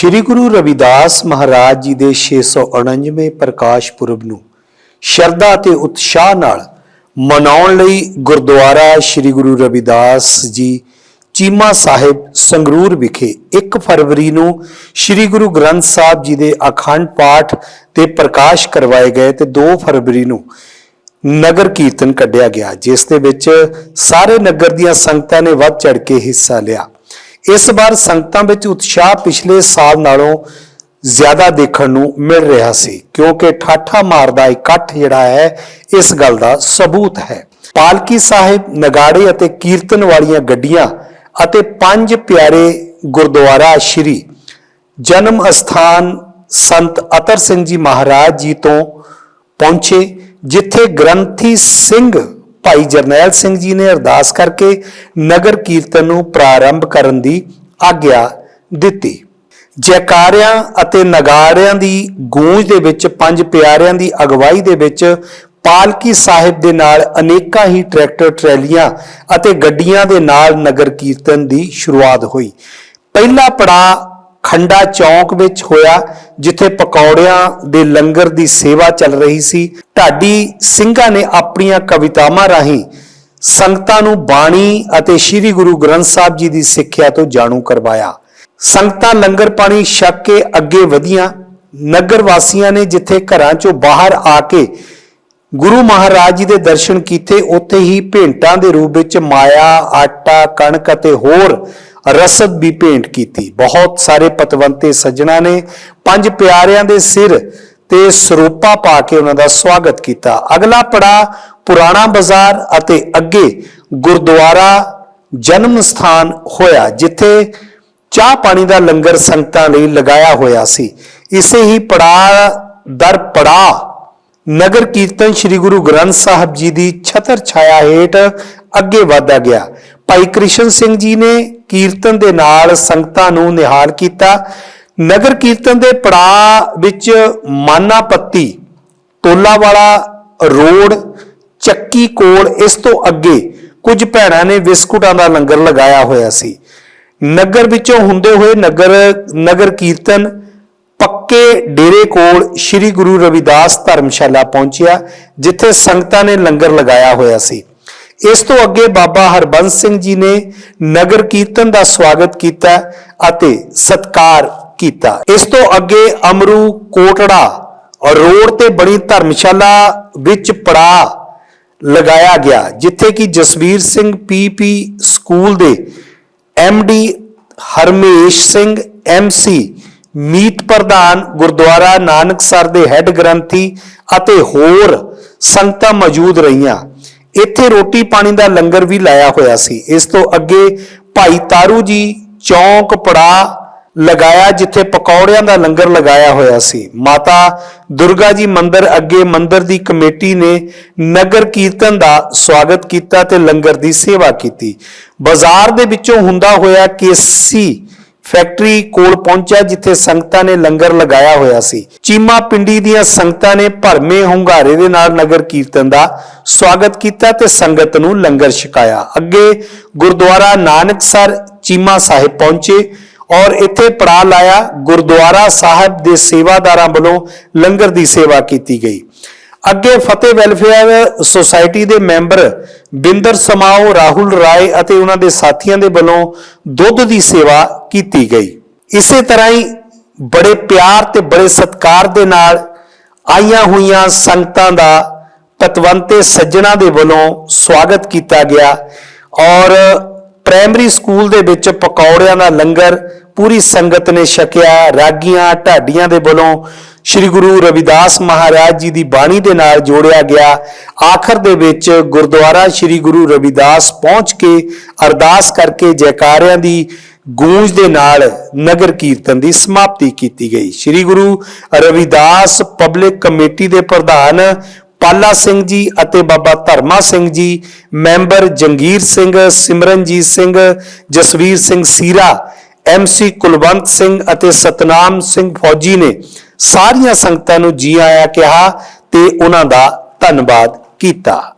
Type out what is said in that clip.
ਸ੍ਰੀ ਗੁਰੂ ਰਵਿਦਾਸ ਮਹਾਰਾਜ ਜੀ ਦੇ 649ਵੇਂ ਪ੍ਰਕਾਸ਼ ਪੁਰਬ ਨੂੰ ਸ਼ਰਧਾ ਤੇ ਉਤਸ਼ਾਹ ਨਾਲ ਮਨਾਉਣ ਲਈ ਗੁਰਦੁਆਰਾ ਸ੍ਰੀ ਗੁਰੂ ਰਵਿਦਾਸ ਜੀ ਚੀਮਾ ਸਾਹਿਬ ਸੰਗਰੂਰ ਵਿਖੇ 1 ਫਰਵਰੀ ਨੂੰ ਸ੍ਰੀ ਗੁਰੂ ਗ੍ਰੰਥ ਸਾਹਿਬ ਜੀ ਦੇ ਅਖੰਡ ਪਾਠ ਤੇ ਪ੍ਰਕਾਸ਼ ਕਰਵਾਏ ਗਏ ਤੇ 2 ਫਰਵਰੀ ਨੂੰ ਨਗਰ ਕੀਰਤਨ ਕੱਢਿਆ ਗਿਆ, ਜਿਸ ਦੇ ਵਿੱਚ ਸਾਰੇ ਨਗਰ ਦੀਆਂ ਸੰਗਤਾਂ ਨੇ ਵੱਧ ਚੜ ਕੇ ਹਿੱਸਾ ਲਿਆ। ਇਸ ਵਾਰ ਸੰਗਤਾਂ ਵਿੱਚ ਉਤਸ਼ਾਹ ਪਿਛਲੇ ਸਾਲ ਨਾਲੋਂ ਜ਼ਿਆਦਾ ਦੇਖਣ ਨੂੰ ਮਿਲ ਰਿਹਾ ਸੀ, ਕਿਉਂਕਿ ਠਾਠਾ ਮਾਰਦਾ ਇਕੱਠ ਜਿਹੜਾ ਹੈ, ਇਸ ਗੱਲ ਦਾ ਸਬੂਤ ਹੈ। ਪਾਲਕੀ ਸਾਹਿਬ, ਨਗਾੜੇ ਅਤੇ ਕੀਰਤਨ ਵਾਲੀਆਂ ਗੱਡੀਆਂ ਅਤੇ ਪੰਜ ਪਿਆਰੇ ਗੁਰਦੁਆਰਾ ਸ਼੍ਰੀ ਜਨਮ ਅਸਥਾਨ ਸੰਤ ਅਤਰ ਸਿੰਘ ਜੀ ਮਹਾਰਾਜ ਜੀ ਤੋਂ ਪਹੁੰਚੇ, ਜਿੱਥੇ ਗ੍ਰੰਥੀ ਸਿੰਘ ਭਾਈ ਜਰਨੈਲ ਸਿੰਘ ਜੀ ਨੇ ਅਰਦਾਸ ਕਰਕੇ ਨਗਰ ਕੀਰਤਨ ਨੂੰ ਪ੍ਰਾਰੰਭ ਕਰਨ ਦੀ ਆਗਿਆ ਦਿੱਤੀ। ਜੈਕਾਰਿਆਂ ਅਤੇ ਨਗਾਰਿਆਂ ਦੀ ਗੂੰਜ ਦੇ ਵਿੱਚ, ਪੰਜ ਪਿਆਰਿਆਂ ਦੀ ਅਗਵਾਈ ਦੇ ਵਿੱਚ ਪਾਲਕੀ ਸਾਹਿਬ ਦੇ ਨਾਲ ਅਨੇਕਾਂ ਹੀ ਟਰੈਕਟਰ, ਟਰੈਲੀਆਂ ਅਤੇ ਗੱਡੀਆਂ ਦੇ ਨਾਲ ਨਗਰ ਕੀਰਤਨ ਦੀ ਸ਼ੁਰੂਆਤ ਹੋਈ। ਪਹਿਲਾ ਪੜਾ ਖੰਡਾ ਚੌਂਕ ਵਿੱਚ ਹੋਇਆ। ਜਿੱਥੇ ਪਕੌੜਿਆਂ ਦੇ ਲੰਗਰ ਦੀ ਸੇਵਾ ਚੱਲ ਰਹੀ ਸੀ, ਢਾਡੀ ਸਿੰਘਾਂ ਨੇ ਆਪਣੀਆਂ ਕਵਿਤਾਵਾਂ ਰਾਹੀਂ ਸੰਗਤਾਂ ਨੂੰ ਬਾਣੀ ਅਤੇ ਸ੍ਰੀ ਗੁਰੂ ਗ੍ਰੰਥ ਸਾਹਿਬ ਜੀ ਦੀ ਸਿੱਖਿਆ ਤੋਂ ਜਾਣੂ ਕਰਵਾਇਆ। ਸੰਗਤਾਂ ਲੰਗਰ ਪਾਣੀ ਛਕ ਕੇ ਅੱਗੇ ਵਧੀਆਂ, ਨਗਰ ਵਾਸੀਆਂ ਨੇ ਜਿੱਥੇ ਘਰਾਂ ਚੋਂ ਬਾਹਰ ਆ ਕੇ ਗੁਰੂ ਮਹਾਰਾਜ ਜੀ ਦੇ ਦਰਸ਼ਨ ਕੀਤੇ, ਉੱਥੇ ਹੀ ਭੇਂਟਾਂ ਦੇ ਰੂਪ ਵਿੱਚ ਮਾਇਆ, ਆਟਾ, ਕਣਕ ਅਤੇ ਹੋਰ ਰਸਦ ਵੀ ਭੇਂਟ ਕੀਤੀ। ਬਹੁਤ ਸਾਰੇ ਪਤਵੰਤੇ ਸੱਜਣਾ ਨੇ ਪੰਜ ਪਿਆਰਿਆਂ ਦੇ ਸਿਰ ਤੇ ਸਰੂਪਾ ਪਾ ਕੇ ਉਹਨਾਂ ਦਾ ਸਵਾਗਤ ਕੀਤਾ। ਅਗਲਾ ਪੜਾ ਪੁਰਾਣਾ ਬਾਜ਼ਾਰ ਅਤੇ ਅੱਗੇ ਗੁਰਦੁਆਰਾ ਜਨਮ ਸਥਾਨ ਹੋਇਆ, ਜਿੱਥੇ ਚਾਹ ਪਾਣੀ ਦਾ ਲੰਗਰ ਸੰਗਤਾਂ ਲਈ ਲਗਾਇਆ ਹੋਇਆ ਸੀ। ਇਸੇ ਹੀ ਪੜਾ ਦਰ ਪੜਾ ਨਗਰ ਕੀਰਤਨ ਸ੍ਰੀ ਗੁਰੂ ਗ੍ਰੰਥ ਸਾਹਿਬ ਜੀ ਦੀ ਛਤਰ ਛਾਇਆ ਹੇਠ ਅੱਗੇ ਵਧਦਾ ਗਿਆ। ਭਾਈ ਕ੍ਰਿਸ਼ਨ ਸਿੰਘ ਜੀ ਨੇ ਕੀਰਤਨ ਦੇ ਨਾਲ ਸੰਗਤਾਂ ਨੂੰ ਨਿਹਾਲ ਕੀਤਾ। ਨਗਰ ਕੀਰਤਨ ਦੇ ਪੜਾਅ ਵਿੱਚ ਮਾਨਾਪੱਤੀ ਟੋਲਾ ਵਾਲਾ ਰੋਡ, ਚੱਕੀ ਕੋਲ ਇਸ ਤੋਂ ਅੱਗੇ ਕੁਝ ਭੈਣਾਂ ਨੇ ਬਿਸਕੁਟਾਂ ਦਾ ਲੰਗਰ ਲਗਾਇਆ ਹੋਇਆ ਸੀ। ਨਗਰ ਵਿੱਚੋਂ ਹੁੰਦੇ ਹੋਏ ਨਗਰ ਨਗਰ ਕੀਰਤਨ ਕੇ ਡੇਰੇ ਕੋਲ ਸ੍ਰੀ ਗੁਰੂ ਰਵਿਦਾਸ ਧਰਮਸ਼ਾਲਾ ਪਹੁੰਚਿਆ, ਜਿੱਥੇ ਸੰਗਤਾਂ ਨੇ ਲੰਗਰ ਲਗਾਇਆ ਹੋਇਆ ਸੀ। ਇਸ ਤੋਂ ਅੱਗੇ ਬਾਬਾ ਹਰਬੰਸ ਸਿੰਘ ਜੀ ਨੇ ਨਗਰ ਕੀਰਤਨ ਦਾ ਸਵਾਗਤ ਕੀਤਾ ਅਤੇ ਸਤਕਾਰ ਕੀਤਾ। ਇਸ ਤੋਂ ਅੱਗੇ ਅਮਰੂ ਕੋਟੜਾ ਰੋਡ ਤੇ ਬਣੀ ਧਰਮਸ਼ਾਲਾ ਵਿੱਚ ਪੜਾ ਲਗਾਇਆ ਗਿਆ, ਜਿੱਥੇ ਕਿ ਜਸਵੀਰ ਸਿੰਘ ਪੀਪੀ ਸਕੂਲ ਦੇ ਡੀ ਹਰਮੇਸ਼ ਸਿੰਘ ਐਮਸੀ ਮੀਤ ਪ੍ਰਧਾਨ ਗੁਰਦੁਆਰਾ ਨਾਨਕਸਰ ਦੇ ਹੈੱਡ ਗ੍ਰੰਥੀ ਅਤੇ ਹੋਰ ਸੰਗਤਾਂ ਮੌਜੂਦ ਰਹੀਆਂ। ਇੱਥੇ ਰੋਟੀ ਪਾਣੀ ਦਾ ਲੰਗਰ ਵੀ ਲਾਇਆ ਹੋਇਆ ਸੀ। ਇਸ ਤੋਂ ਅੱਗੇ ਭਾਈ ਤਾਰੂ ਜੀ ਚੌਂਕ ਪੜਾ ਲਗਾਇਆ, ਜਿੱਥੇ ਪਕੌੜਿਆਂ ਦਾ ਲੰਗਰ ਲਗਾਇਆ ਹੋਇਆ ਸੀ। ਮਾਤਾ ਦੁਰਗਾ ਜੀ ਮੰਦਿਰ ਅੱਗੇ ਮੰਦਿਰ ਦੀ ਕਮੇਟੀ ਨੇ ਨਗਰ ਕੀਰਤਨ ਦਾ ਸਵਾਗਤ ਕੀਤਾ ਤੇ ਲੰਗਰ ਦੀ ਸੇਵਾ ਕੀਤੀ। ਬਾਜ਼ਾਰ ਦੇ ਵਿੱਚੋਂ ਹੁੰਦਾ ਹੋਇਆ ਕੇਸੀ ਫੈਕਟਰੀ ਕੋਲ ਪਹੁੰਚਿਆ ਜਿੱਥੇ ਸੰਗਤਾਂ ਨੇ ਲੰਗਰ ਲਗਾਇਆ ਹੋਇਆ ਸੀ। ਚੀਮਾ ਪਿੰਡੀ ਦੀਆਂ ਸੰਗਤਾਂ ਨੇ ਭਰਮੇ ਹੁੰਗਾਰੇ ਦੇ ਨਾਲ ਨਗਰ ਕੀਰਤਨ ਦਾ ਸਵਾਗਤ ਕੀਤਾ ਤੇ ਸੰਗਤ ਨੂੰ ਲੰਗਰ ਛਕਾਇਆ। ਅੱਗੇ ਗੁਰਦੁਆਰਾ ਨਾਨਕਸਰ ਚੀਮਾ ਸਾਹਿਬ ਪਹੁੰਚੇ ਔਰ ਇੱਥੇ ਪੜਾ ਲਾਇਆ। ਗੁਰਦੁਆਰਾ ਸਾਹਿਬ ਦੇ ਸੇਵਾਦਾਰਾਂ ਵੱਲੋਂ ਲੰਗਰ ਦੀ ਸੇਵਾ ਕੀਤੀ ਗਈ। ਅੱਗੇ ਫਤਿਹ ਵੈਲਫੇਅਰ ਸੁਸਾਇਟੀ ਦੇ ਮੈਂਬਰ ਬਿੰਦਰ ਸਮਾਓ, ਰਾਹੁਲ ਰਾਏ ਅਤੇ ਉਹਨਾਂ ਦੇ ਸਾਥੀਆਂ ਦੇ ਵੱਲੋਂ ਦੁੱਧ ਦੀ ਸੇਵਾ ਕੀਤੀ ਗਈ। ਇਸੇ ਤਰ੍ਹਾਂ ਹੀ ਬੜੇ ਪਿਆਰ ਤੇ ਬੜੇ ਸਤਿਕਾਰ ਦੇ ਨਾਲ ਆਈਆਂ ਹੋਈਆਂ ਸੰਗਤਾਂ ਦਾ ਪਤਵੰਤੇ ਸੱਜਣਾ ਦੇ ਵੱਲੋਂ ਸਵਾਗਤ ਕੀਤਾ ਗਿਆ ਔਰ ਪ੍ਰਾਇਮਰੀ ਸਕੂਲ ਦੇ ਵਿੱਚ ਪਕੌੜਿਆਂ ਦਾ ਲੰਗਰ ਪੂਰੀ ਸੰਗਤ ਨੇ ਛਕਿਆ, ਰਾਗੀਆਂ, ਢਾਡੀਆਂ ਦੇ ਵੱਲੋਂ ਸ੍ਰੀ ਗੁਰੂ ਰਵਿਦਾਸ ਮਹਾਰਾਜ ਜੀ ਦੀ ਬਾਣੀ ਦੇ ਨਾਲ ਜੋੜਿਆ ਗਿਆ। ਆਖਰ ਦੇ ਵਿੱਚ ਗੁਰਦੁਆਰਾ ਸ੍ਰੀ ਗੁਰੂ ਰਵਿਦਾਸ ਪਹੁੰਚ ਕੇ ਅਰਦਾਸ ਕਰਕੇ ਜੈਕਾਰਿਆਂ ਦੀ ਗੂੰਜ ਦੇ ਨਾਲ ਨਗਰ ਕੀਰਤਨ ਦੀ ਸਮਾਪਤੀ ਕੀਤੀ ਗਈ। ਸ੍ਰੀ ਗੁਰੂ ਰਵਿਦਾਸ ਪਬਲਿਕ ਕਮੇਟੀ ਦੇ ਪ੍ਰਧਾਨ ਪਾਲਾ ਸਿੰਘ ਜੀ ਅਤੇ ਬਾਬਾ ਧਰਮਾ ਸਿੰਘ ਜੀ, ਮੈਂਬਰ ਜੰਗੀਰ ਸਿੰਘ, ਸਿਮਰਨਜੀਤ ਸਿੰਘ, ਜਸਵੀਰ ਸਿੰਘ ਸੀਰਾ ਐਮਸੀ ਕੁਲਵੰਤ ਸਿੰਘ ਅਤੇ ਸਤਨਾਮ ਸਿੰਘ ਫੌਜੀ ਨੇ ਸਾਰੀਆਂ ਸੰਗਤਾਂ ਨੂੰ ਜੀ ਆਇਆਂ ਕਿਹਾ ਤੇ ਉਹਨਾਂ ਦਾ ਧੰਨਵਾਦ ਕੀਤਾ।